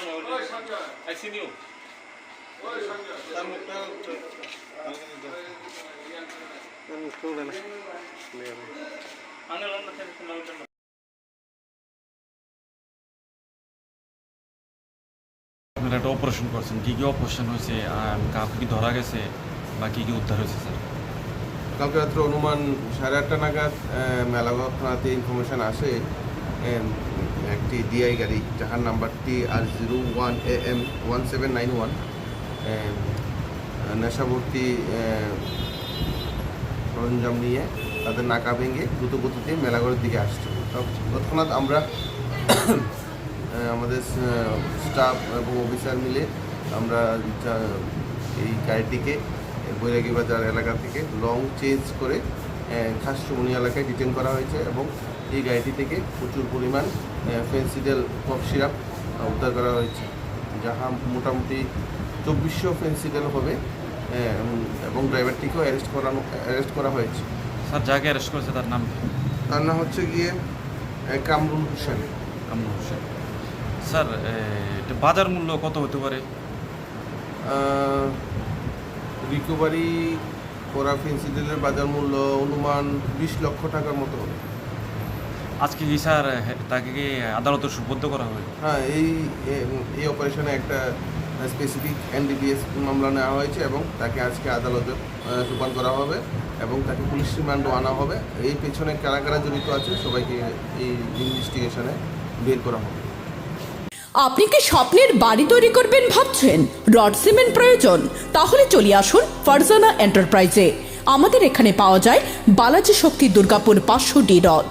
I seen you. Tumawag আপনারা একটা operation করছেন। কী কী অপারেশন হয়েছে? আর কাউকে কি ধরা গেছে? বা কী কী উদ্ধার হয়েছে স্যার কালকে রাত্রে অনুমান সাড়ে আটটা নাগাদ আহ, মেলাঘর থানাতে ইনফরমেশন আসে একটি ডিআই গাড়ি যাহার নাম্বারটি R zero one A M one seven nine one নেশাভর্তি সরঞ্জাম নিয়ে তাদের নাকা ভেঙে দ্রুত গতিতে মেলাঘরের দিকে আসছে। তৎ- তৎক্ষণাৎ আমরা আমাদের স্টাফ এবং অফিসার মিলে আমরা এই গাড়িটিকে বৈরাগী বাজার এলাকা থেকে লং চেঞ্জ করে খাসচুমনি এলাকায় ডিটেন করা হয়েছে এবং এই গাড়িটি থেকে প্রচুর পরিমাণ ফেন্সিডেল কফ সিরাপ উদ্ধার করা হয়েছে যাহা মোটামুটি চব্বিশশো ফেন্সিডেল হবে এবং ড্রাইভারটিকেও অ্যারেস্ট করানো অ্যারেস্ট করা হয়েছে। স্যার যাকে অ্যারেস্ট করেছে তার নাম তার নাম হচ্ছে গিয়ে কামরুল হোসেন। কামরুল হোসেন। স্যার বাজার মূল্য কত হতে পারে? রিকভারি করা ফেন্সিডেলের বাজার মূল্য অনুমান বিশ লক্ষ টাকার মতো হবে। আজকে কি স্যার তাকে কি আদালতে সুবদ্ধ করা হবে হ্যাঁ এই এই অপারেশনে একটা স্পেসিফিক এনডিপিএস মামলা নেওয়া হয়েছে এবং তাকে আজকে আদালতে সোপান করা হবে এবং তাকে পুলিশ রিমান্ডও আনা হবে। এই পেছনে কারা কারা জড়িত আছে সবাইকে এই ইনভেস্টিগেশনে বের করা হবে। আপনি কি স্বপ্নের বাড়ি তৈরি করবেন ভাবছেন? রড সিমেন্ট প্রয়োজন? তাহলে চলে আসুন ফারজানা এন্টারপ্রাইজে। আমাদের এখানে পাওয়া যায় বালাজি শক্তি দুর্গাপুর পাঁচশো ডি রড।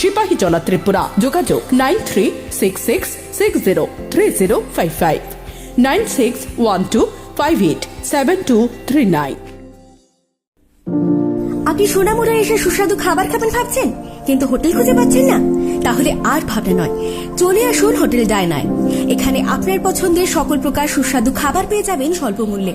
সিপাহীজলা ত্রিপুরা যোগাযোগ nine three six six six zero three zero five five nine six one two five eight seven two three nine আপনি সোনামুড়া এসে সুস্বাদু খাবার খাবেন ভাবছেন? কিন্তু হোটেল খুঁজে পাচ্ছেন না। তাহলে আর ভাবনা নয়। চলে আসুন হোটেল ডায়নায়। এখানে আপনার পছন্দের সকল প্রকার সুস্বাদু খাবার পেয়ে যাবেন স্বল্প মূল্যে